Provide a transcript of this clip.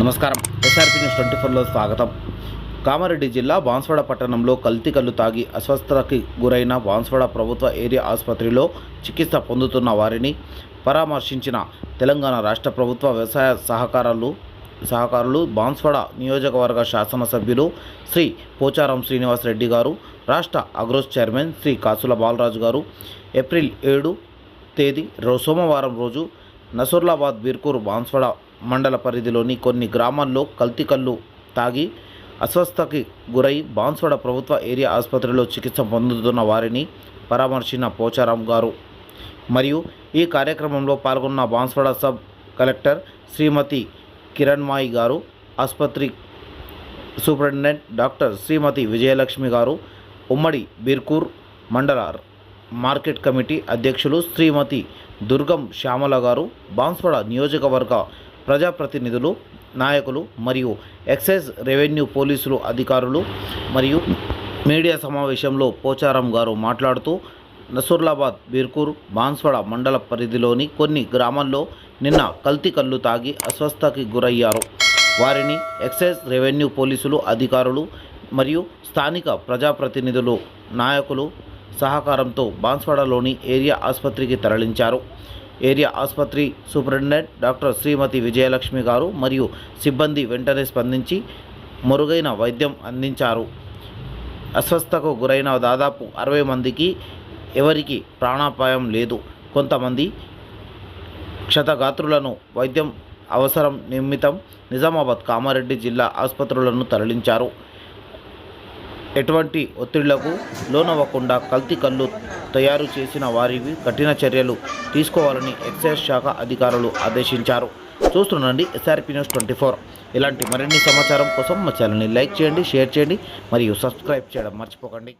నమస్కారం. SRP news twenty ఫోర్లో స్వాగతం. కామారెడ్డి జిల్లా బాన్స్వాడ పట్టణంలో కల్తీ కళ్ళు తాగి అస్వస్థతకి గురైన బాన్స్వాడ ప్రభుత్వ ఏరియా ఆసుపత్రిలో చికిత్స పొందుతున్న వారిని పరామర్శించిన తెలంగాణ రాష్ట్ర ప్రభుత్వ వ్యవసాయ సహకారాలు సహకారులు బాన్స్వాడ నియోజకవర్గ శాసనసభ్యులు శ్రీ పోచారం శ్రీనివాస్ రెడ్డి గారు రాష్ట్ర అగ్రోస్ చైర్మన్ శ్రీ కాసుల బాలరాజు గారు ఏప్రిల్ ఏడు తేదీ రో సోమవారం రోజు నసూర్లాబాద్ బీర్కూర్ బాన్స్వాడ మండల పరిధిలోని కొన్ని గ్రామాల్లో కల్తీ కళ్ళు తాగి అస్వస్థకి గురై బాన్స్వాడ ప్రభుత్వ ఏరియా ఆసుపత్రిలో చికిత్స పొందుతున్న వారిని పరామర్శించిన పోచారాం గారు. మరియు ఈ కార్యక్రమంలో పాల్గొన్న బాన్స్వాడ సబ్ కలెక్టర్ శ్రీమతి కిరణ్మాయి గారు ఆసుపత్రి సూపరింటెండెంట్ డాక్టర్ శ్రీమతి విజయలక్ష్మి గారు ఉమ్మడి బీర్కూర్ మండలార్ మార్కెట్ కమిటీ అధ్యక్షులు శ్రీమతి దుర్గం శ్యామల గారు బాన్స్వాడ నియోజకవర్గ ప్రజాప్రతినిధులు నాయకులు మరియు ఎక్సైజ్ రెవెన్యూ పోలీసులు అధికారులు మరియు మీడియా సమావేశంలో పోచారం గారు మాట్లాడుతూ నసూర్లాబాద్ బీర్కూర్ బాన్స్వాడ మండల పరిధిలోని కొన్ని గ్రామాల్లో నిన్న కల్తీ కళ్ళు తాగి అస్వస్థకి గురయ్యారు. వారిని ఎక్సైజ్ రెవెన్యూ పోలీసులు అధికారులు మరియు స్థానిక ప్రజాప్రతినిధులు నాయకులు సహకారంతో బాన్స్వాడలోని ఏరియా ఆసుపత్రికి తరలించారు. ఏరియా ఆసుపత్రి సూపరింటెండెంట్ డాక్టర్ శ్రీమతి విజయలక్ష్మి గారు మరియు సిబ్బంది వెంటనే స్పందించి మెరుగైన వైద్యం అందించారు. అస్వస్థకు గురైన దాదాపు అరవై మందికి ఎవరికి ప్రాణాపాయం లేదు. కొంతమంది క్షతగాత్రులను వైద్యం అవసరం నిమిత్తం నిజామాబాద్ కామారెడ్డి జిల్లా ఆసుపత్రులను తరలించారు. ఎటువంటి ఒత్తిళ్ళకు లోనవ్వకుండా కల్తీ కళ్ళు తయారు చేసిన వారివి కఠిన చర్యలు తీసుకోవాలని ఎక్సైజ్ శాఖ అధికారులు ఆదేశించారు. చూస్తుండండి ఎస్ఆర్పి న్యూస్ ట్వంటీ ఫోర్. ఇలాంటి మరిన్ని సమాచారం కోసం మా ఛానల్ని లైక్ చేయండి షేర్ చేయండి మరియు సబ్స్క్రైబ్ చేయడం మర్చిపోకండి.